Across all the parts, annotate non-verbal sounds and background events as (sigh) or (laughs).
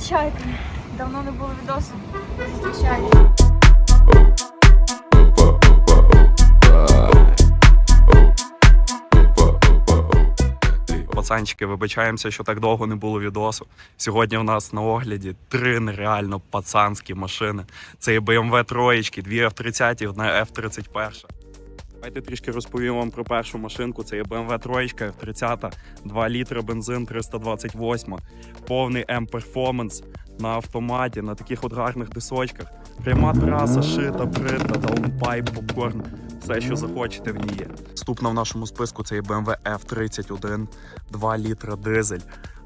привіт, чайка! Давно не було відосу. Зустрічайте. Пацанчики, вибачаємося, що так довго не було відосу. Сьогодні у нас на огляді три нереально пацанські машини. Це і BMW троєчки, дві F30, одна F31. Давайте трішки розповім вам про першу машинку. Це є BMW Троєчка 30, 2 літра бензин 328, повний М-перформанс на автоматі, на таких от гарних дисочках. Пряма траса, шита, брита, даунпайп, попкорн, все, що захочете в ній є. Наступна в нашому списку це є BMW F31, 2 літра дизель,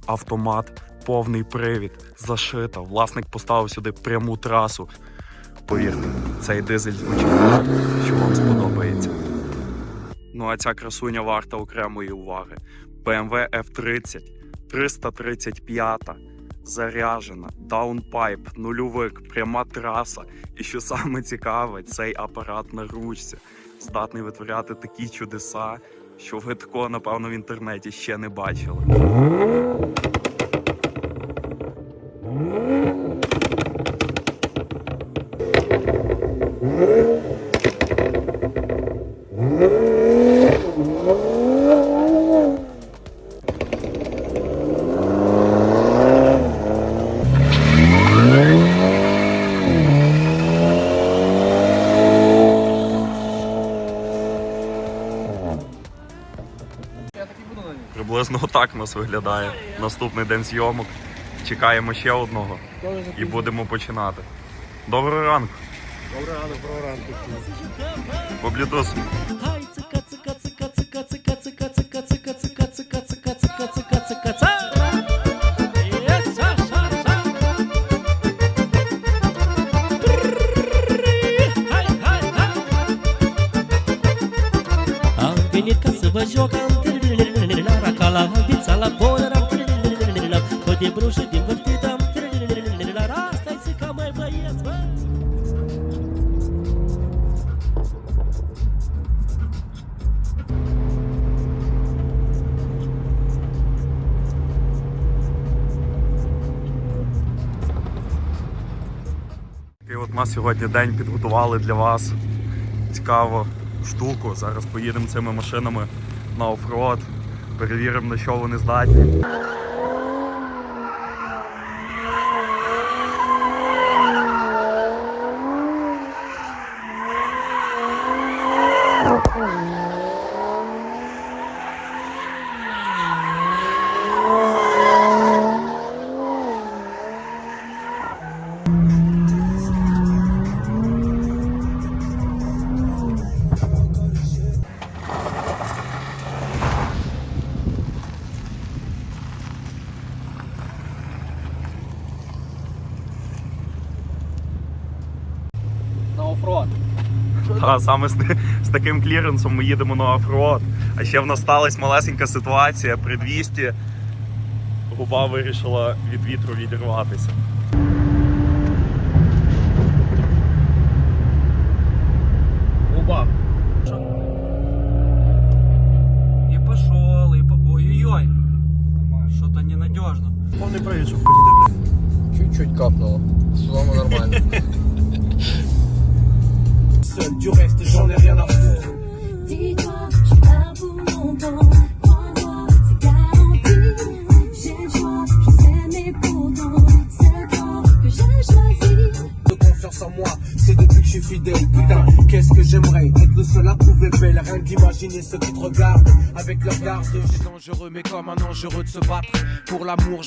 автомат, повний привід, зашита. Власник поставив сюди пряму трасу повірте, цей дизель очікує, що вам сподобається. Ну а ця красуня варта окремої уваги. BMW F30 335 заряжена, даунпайп, нульовик, пряма траса. І що саме цікаве, цей апарат на ручці здатний витворяти такі чудеса, що ви такого, напевно, в інтернеті ще не бачили. Приблизно отак у нас виглядає. Наступний день зйомок. Чекаємо ще одного і будемо починати. Доброго ранку! Доброго ранку, доброго ранку. по Поблідосимо. Тирилилилилилилам, ході бруші дім вертидам, тирилилилилилара, стайцика май боєць. Такий от ми сьогодні день підготували для вас цікаву штуку. Зараз поїдемо цими машинами на оффроад, перевіримо, на що вони здатні. А саме з, з таким кліренсом ми їдемо на оффроад. А ще в нас сталася малесенька ситуація при 200. Губа вирішила від вітру відірватися.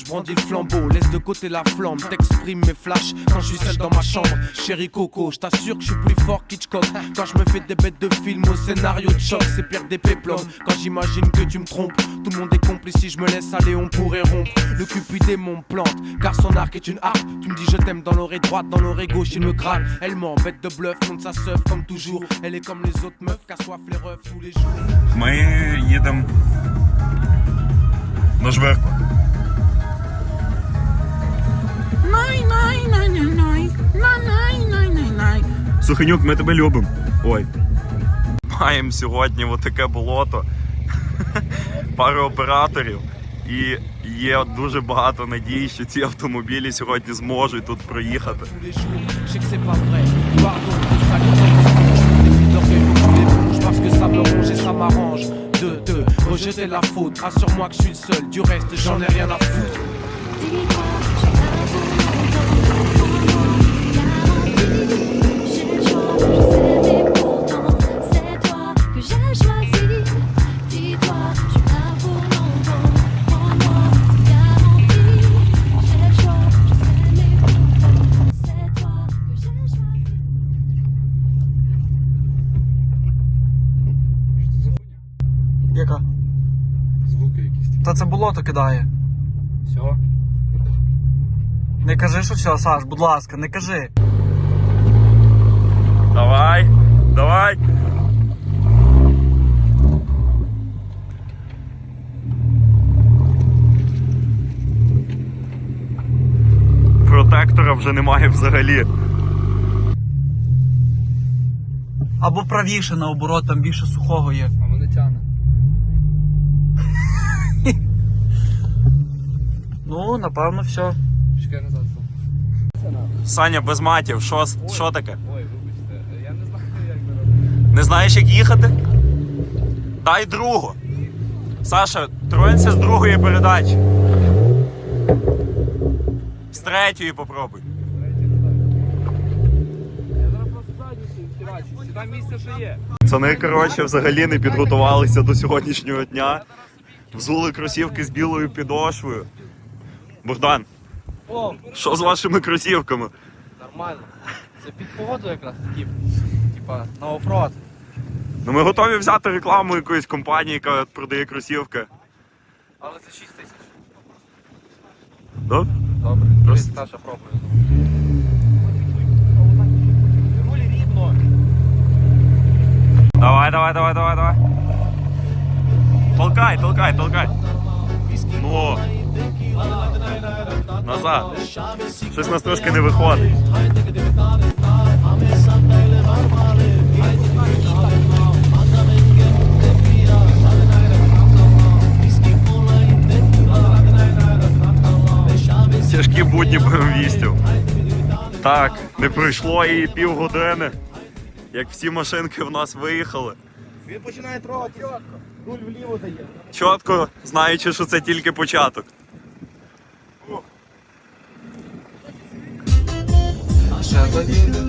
brandis le flambeau. Laisse de côté la flamme, t'exprimes mes flashs quand je suis seul dans ma chambre. Chérie Coco, je t'assure que je suis plus fort qu'Hitchcock. Quand je me fais des bêtes de film au scénario de choc, c'est pire des péplums. Quand j'imagine que tu me trompes, tout le monde est complice. Si je me laisse aller, on pourrait rompre. Le cupidé mon plante, car son arc est une harpe. Tu me dis je t'aime dans l'oreille droite, dans l'oreille gauche, il me gratte. Elle m'embête de bluff, contre sa seuf comme toujours. Elle est comme les autres meufs, qu'à soif les refs tous les jours. Ми їдемо на жверку. Суханюк, ми тебе любимо. Ой. Маємо сьогодні отаке болото. Пару операторів І є дуже багато надій, що ці автомобілі сьогодні зможуть тут проїхати. rejeter la faute. Rassure-moi que je suis le seul. Du reste, j'en ai rien à foutre. Яка? Звуки якісь. Та це болото кидає. Все. Не кажи, що все, Саш, будь ласка, не кажи. Давай, давай. Протектора вже немає взагалі. Або правіше наоборот, там більше сухого є. А мене тягне. (laughs) Ну, напевно, все. Чекай назад. Саня без матів, що, що таке? Ой, вибачте, я не знаю, як зараз. (laughs) Не знаєш, як їхати? Дай другу. Саша, троїться з другої передачі. З третьої попробуй. Там місце ще є? Пацани, коротше, взагалі не підготувалися до сьогоднішнього дня. Взули кросівки з білою підошвою. Богдан, О, що з вашими кросівками? нормально. Це під погоду якраз такі. Типа на оффроад. Ну ми готові взяти рекламу якоїсь компанії, яка продає кросівки. Але це 6 тисяч. Да? Добре. Просто- Просто Саша пробує. Руль рівно. Давай, давай, давай, давай, давай. Толкай, толкай, толкай. Ну. Назад. Щось у нас трошки не виходить. Тяжкі будні БМВістів. Так, не пройшло і півгодини, як всі машинки в нас виїхали. Він починає трогати. Руль вліво дає. Чітко знаючи, що це тільки початок. Наша заїде.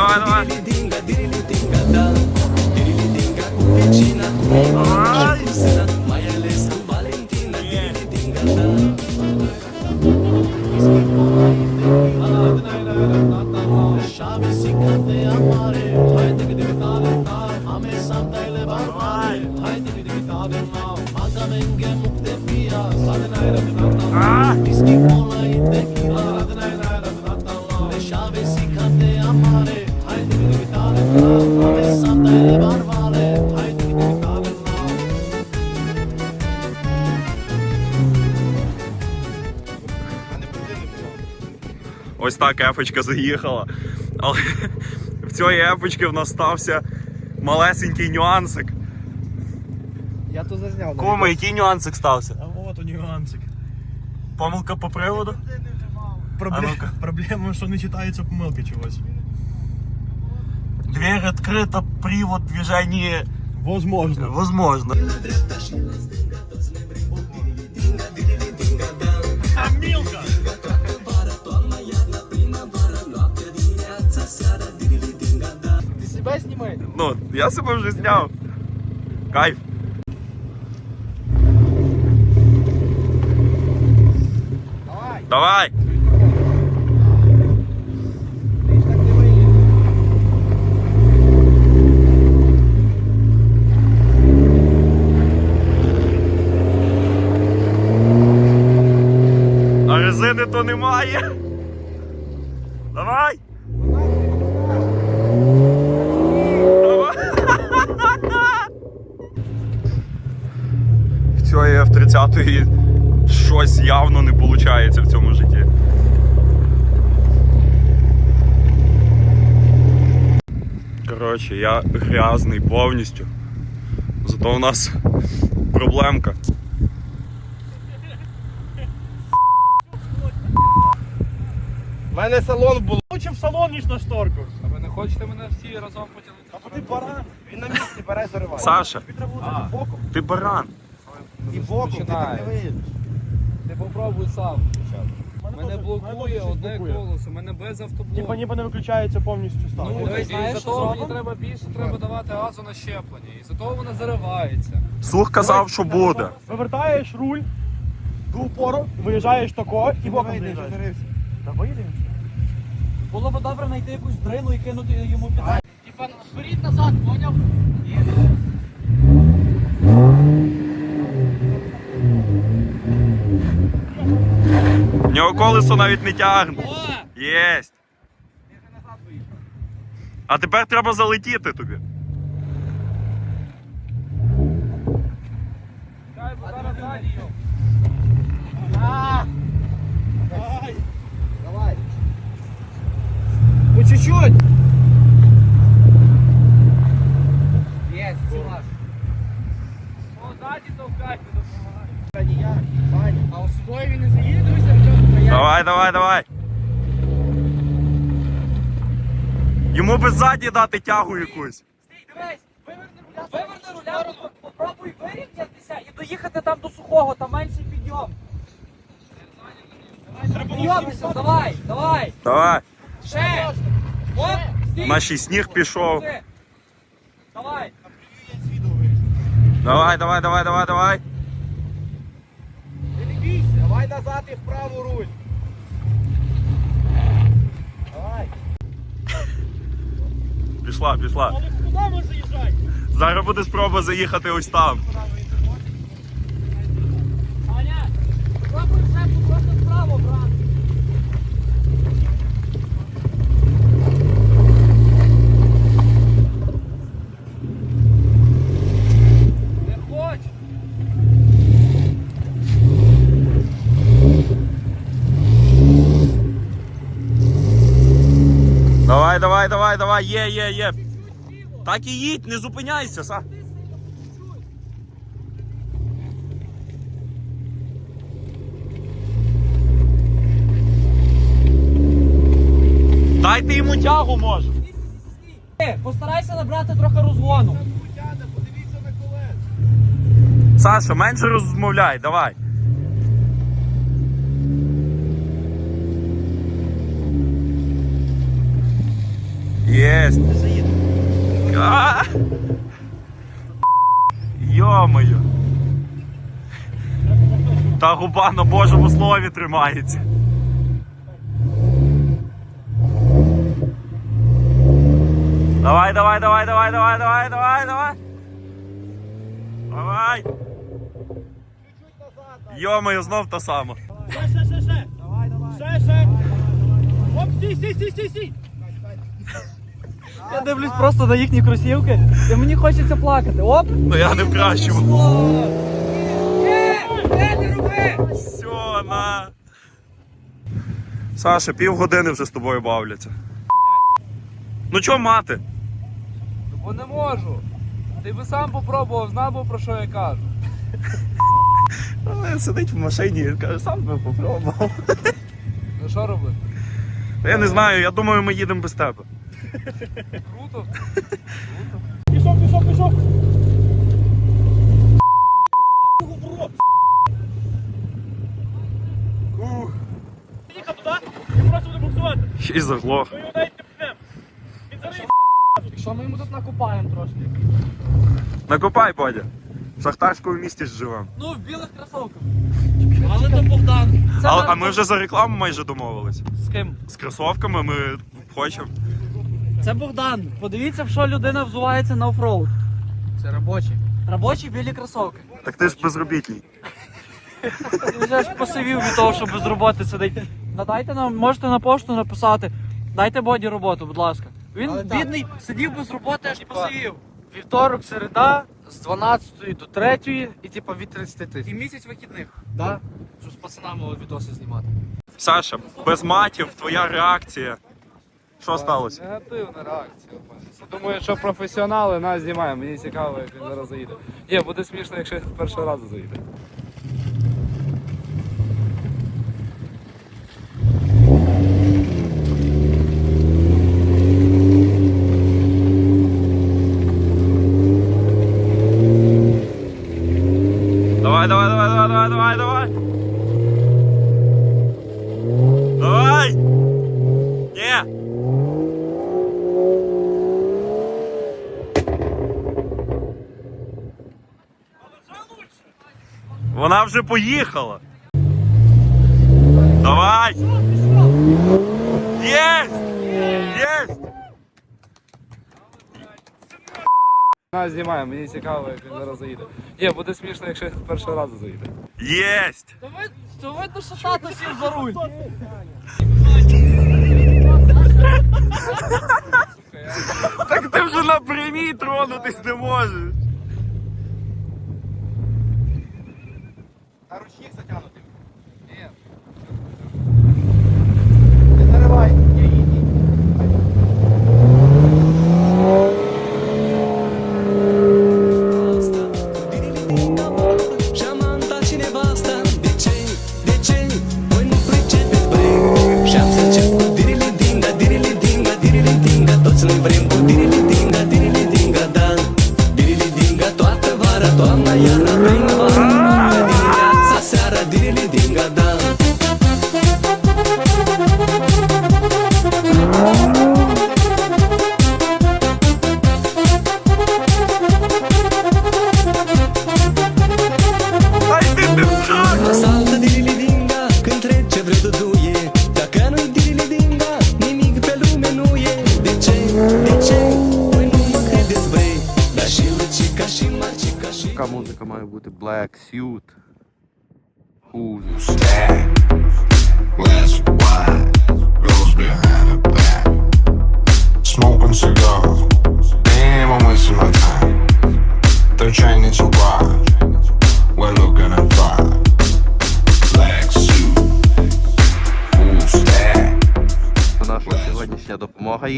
ефочка заїхала. Але в цієї ефочки в нас стався малесенький нюансик. Я то зазняв. Кума, який нюансик стався? А от у нюансик. Помилка по приводу? Проблем... А. Проблема, що не читаються помилки чогось. Дверь відкрита, привод движення Возможно. возможно. Знімай. Ну, я себе вже зняв. Кайф. Давай. Давай. А резини то немає. Давай. Давай. В цієї F-30 щось явно не виходить в цьому житті. Коротше, я грязний повністю. Зато у нас проблемка. У мене салон було. Лучше в салон, ніж на шторку. А ви не хочете мене всі разом потягнути? А ти баран. Він на місці бере зариває. Саша, А, боком. ти баран. І боком, ти так не виїдеш. Ти попробуй сам спочатку. Мене блокує одне колесо, мене без автоблоку. Типа ніби не виключається повністю став. Ну, ти знаєш, за що того мені треба більше треба давати газу на щеплення. І за того вона заривається. Слух казав, що буде. Вивертаєш руль до упору, виїжджаєш тако і боком виїжджаєш. Та виїдемо. Було б добре знайти якусь дрину і кинути йому під Типа вперед назад, поняв? В нього колесо навіть не тягне. Єсть. А тепер треба залетіти тобі. Ззаді. Ну чуть-чуть. Є, сілаш. О, ззаді товкайте, Та ніяк, А він не заїде, дивися, в Давай, давай, давай. Йому би ззаді дати тягу якусь. Стій, дивись, виверни руля, виверни руля, попробуй вирівнятися і доїхати там до сухого, там менший підйом. Підйомися, давай, давай, Давай. ще. Оп, стій. Нашій сніг пішов. Давай. Давай, давай, давай, давай, давай. Бійся, давай назад і вправо руль. Давай. Пішла, пішла. Але куди ми заїжджаємо? Зараз буде спроба заїхати ось там. Аня, пробуй вже просто вправо, брат. Не хоч. Давай, давай, давай, є, є, є. Так і їдь, не зупиняйся, Са. Дайте йому тягу, може. Ти, Постарайся набрати трохи розгону. Подивіться на колеса. Саша, менше розмовляй, давай. Єсть. Йо-моє. Та губа на Божому слові тримається. Давай, давай, давай, давай, давай, давай, давай, давай. Давай. Йо-моє, знов та сама. Ще, ще, ще, ще. Давай, давай. Ще, ще. Оп, стій, стій, стій, стій, стій. Я дивлюсь просто на їхні кросівки, і мені хочеться плакати. Оп! Ну я не в кращому. Е, не роби! Все, на. Саша, півгодини вже з тобою бавляться. Ну чо мати? Бо не можу. Ти би сам попробував, знав би про що я кажу. Але сидить в машині і каже, сам би попробував. Ну що робити? Я не знаю, я думаю, ми їдемо без тебе. Круто? Пішов, пішов, пішов. Їхав туди і просто буде буксувати. Ще заглох. Ми його навіть не пнемо. Він зараз Що ми йому тут накупаємо трошки? Накопай, Бодя. В шахтарському місті ж живемо. Ну, в білих кросовках. Але то Богдан. Це А, а ми вже за рекламу майже домовились. З ким? З кросовками ми хочемо. Це Богдан. Подивіться, в що людина взувається на офроуд. Це робочі. Робочі білі кросовки. Так ти ж безробітний. Вже ж посивів від того, що без роботи сидить. Надайте нам, можете на пошту написати. Дайте боді роботу, будь ласка. Він бідний, сидів без роботи, аж посивів. Вівторок, середа, з 12 до 3 і типа від 30 І тисяч. місяць вихідних. Да? Щоб з пацанами відоси знімати. Саша, без матів, твоя реакція. Що сталося? Негативна реакція. Думаю, що професіонали нас знімають. Мені цікаво, як він зараз заїде. Ні, буде смішно, якщо першого разу заїде. Давай, давай, давай, давай, давай, давай, давай. Давай! Ні! Вона вже поїхала. Давай! Єсть! Єсть! Нас знімає, мені цікаво, як він зараз заїде. Ні, буде смішно, якщо він першого разу заїде. Єсть! То видно, що тато сів за руль. Так ти вже на прямій тронутись не можеш. తెలిదింగదా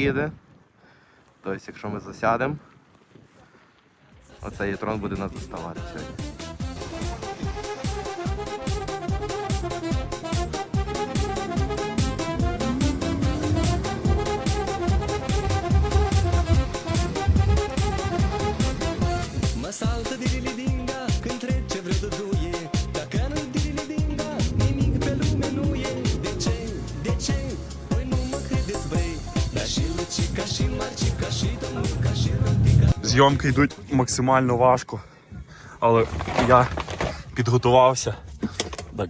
їде. Тобто, якщо ми засядемо, оцей трон буде нас доставати сьогодні. Mă saltă Зйомки йдуть максимально важко, але я підготувався. Так.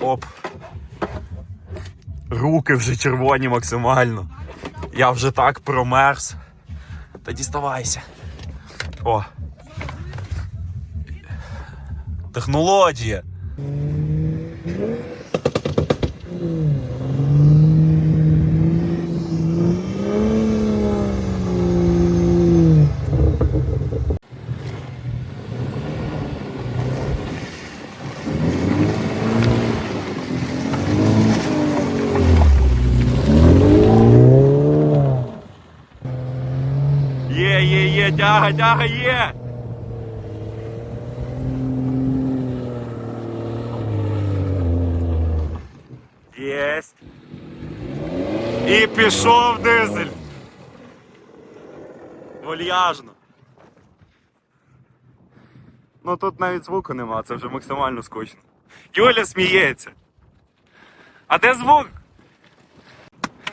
Оп. Руки вже червоні максимально. Я вже так промерз. Та діставайся. О. Технологія. Є, є, є, тяга. Єсть. І пішов дизель. Вольяжно. Ну тут навіть звуку нема, це вже максимально скучно. Юля сміється. А де звук?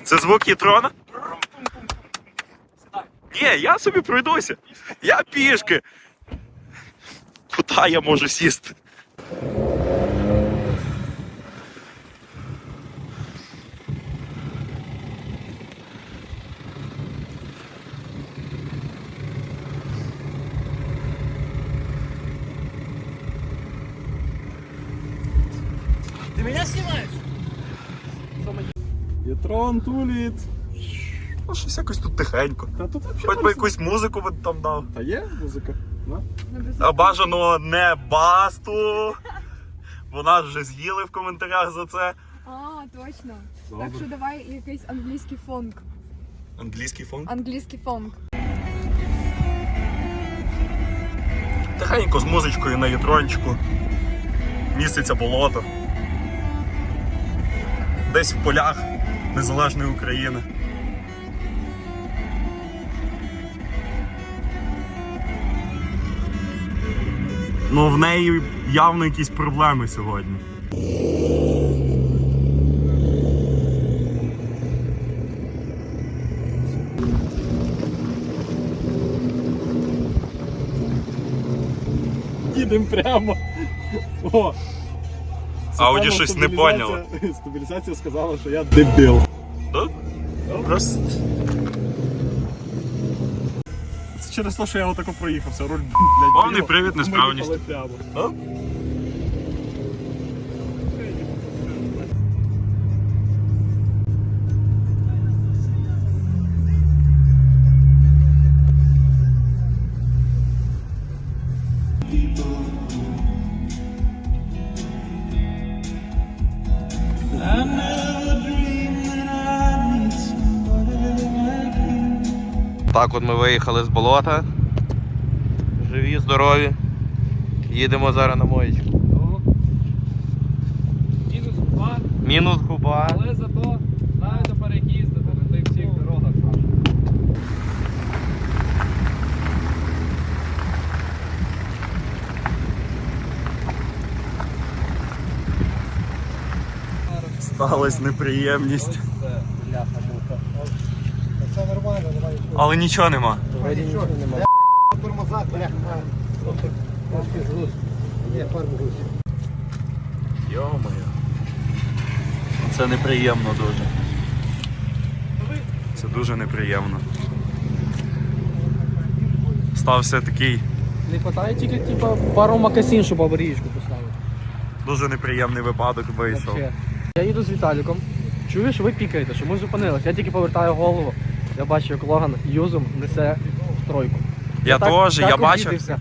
Це звук Єтрона? Сідай. Ні, я собі пройдуся. Я пішки. Куди я можу сісти? Ти мене знімаєш? Єтрон туліт. Ну, щось якось тут тихенько. Та тут Хоч би якусь музику би там дав. Та є музика? А бажано не басту. Бо нас вже з'їли в коментарях за це. А, точно. Добре. Так що давай якийсь англійський фонк. Англійський фон. Англійський фонк. Тихенько з музичкою на ятрончику. Міститься болото. Десь в полях незалежної України. Ну, в неї явно якісь проблеми сьогодні. Їдемо прямо. О! Ауді щось не поняло. (laughs) Стабілізація сказала, що я дебіл. Да? Просто. Через те, що я отако проїхався. Руль, блядь, Повний привід несправність. ми їхали прямо. Так от ми виїхали з болота. Живі, здорові. Їдемо зараз на моєчку. Мінус два, Мінус губа. але зато знаю тепер як їздити на тих всіх дорогах. Сталась неприємність. Але нічого нема. Йо-моє. Це неприємно дуже. Це дуже неприємно. Стався такий Не вистачає тільки типа пару макасин, щоб аварійку поставити. дуже неприємний випадок вийшов. Вообще. Я їду з Віталіком. Що ви пікаєте, що ми зупинилися. Я тільки повертаю голову. Я бачу, як Логан юзом несе в тройку. Я теж, я бачив. обідався.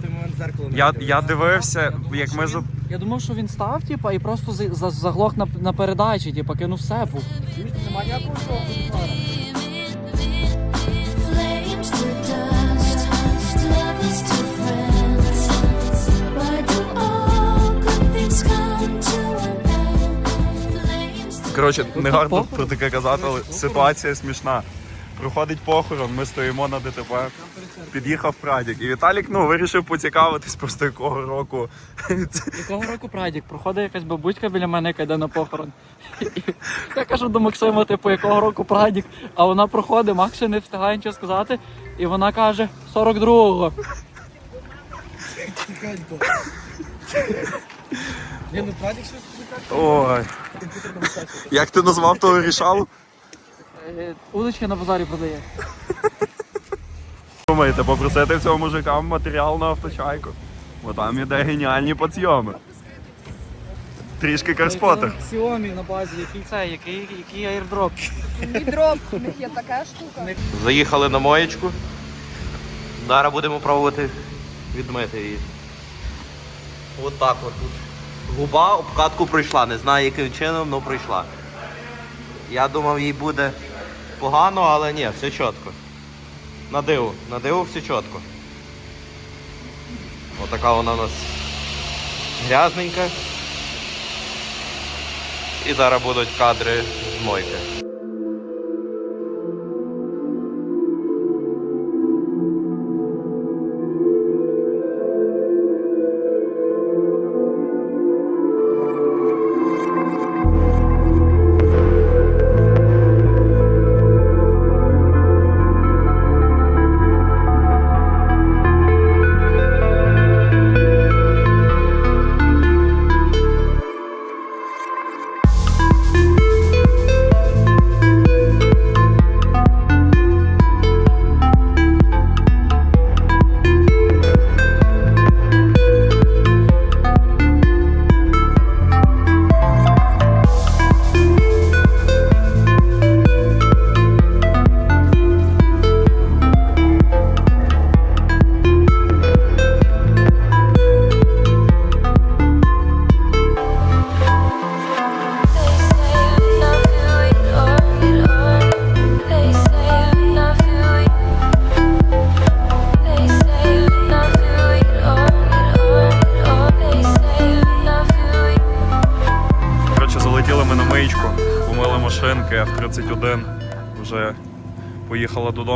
Я, я дивився, як ми зу- Я думав, що він став, типа, і просто за- за- заглох на, на передачі, типа, кинув сепу. Flames to dust, lovers to friends. Why do all good things come to an end? Flames to Коротше, не гарно про таке казати, але ситуація смішна. Проходить похорон, ми стоїмо на ДТП. Під'їхав Прадік. І Віталік ну, вирішив поцікавитись просто якого року. Якого року прадік? Проходить якась бабуська біля мене, яка йде на похорон. І Я кажу до Максима, типу, якого року прадік? А вона проходить, Макс ще не встигає нічого сказати, і вона каже 42-го. Ні, ну прадік щось Ой. Як ти назвав того рішалу? Е, Удочки на базарі продає. (laughs) Думаєте, попросити цього мужика матеріал на авточайку? Бо там іде геніальні підйоми. Трішки карспотер. Xiaomi на базі, який це, який, який аірдроп. Відроб, у них є така штука. Заїхали на моєчку. Зараз будемо пробувати відмити її. От так от тут. Губа обкатку пройшла. Не знаю яким чином, але пройшла. Я думав, їй буде погано, але ні, все чітко. На диву, на диву все чітко. Отака вона у нас грязненька. І зараз будуть кадри з мойки.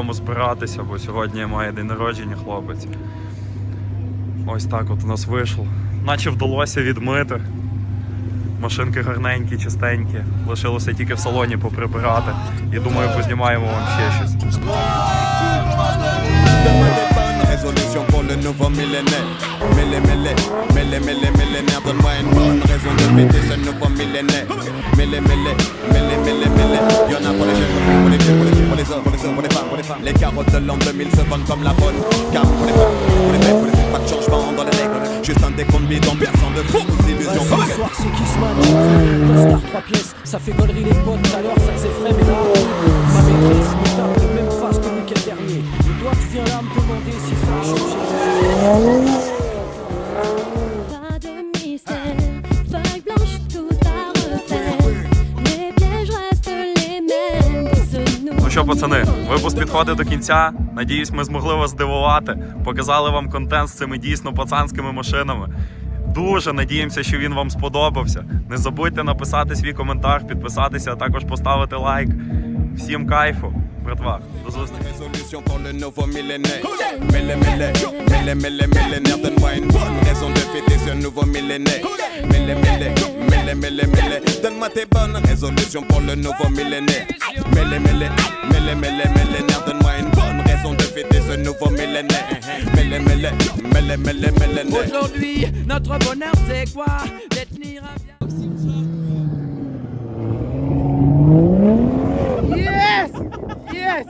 Додому збиратися, бо сьогодні має день народження хлопець. Ось так от у нас вийшло. Наче вдалося відмити. Машинки гарненькі, чистенькі. Лишилося тільки в салоні поприбирати. І думаю, познімаємо вам ще щось. Résolutions pour le nouveau millénaire. Mêlé, mêlé, mêlé, mêlé, millénaire. Donne-moi une bonne raison de fêter ce nouveau millénaire. Mêlé, mêlé, mêlé, mêlé, mêlé. Y'en a pour les jeunes, pour les vieux, pour les filles, pour les hommes, pour les hommes, pour les femmes, pour les femmes. Les carottes de l'an 2000 se vendent comme la bonne. Car pour les femmes, pour les mecs, pour les filles, pas de changement dans les règles. Juste un décompte bidon, berçant de fausses illusions. Ce soir, c'est qui se match Costard, trois pièces, ça fait gollerie les potes. Tout à l'heure, ça faisait frais, mais là, ma maîtresse me tape Ну що, пацани, випуск підходить до кінця. Надіюсь, ми змогли вас здивувати. Показали вам контент з цими дійсно пацанськими машинами. Дуже надіємося, що він вам сподобався. Не забудьте написати свій коментар, підписатися, а також поставити лайк. Всім кайфу, братва, до зустрічі. Résolution pour le nouveau millénaire. Mêlé, mêlé, mêlé, mêlé, millénaire. Donne-moi une bonne raison de fêter ce nouveau millénaire. Mêlé, mêlé, mêlé, mêlé, mêlé. Donne-moi tes bonnes résolutions pour le nouveau millénaire. Mêlé, mêlé, mêlé, mêlé, millénaire. Donne-moi une bonne raison de fêter ce nouveau millénaire. Mêlé, mêlé, mêlé, mêlé, millénaire. Aujourd'hui, notre bonheur, c'est quoi Détenir un bien. Yes! Yes!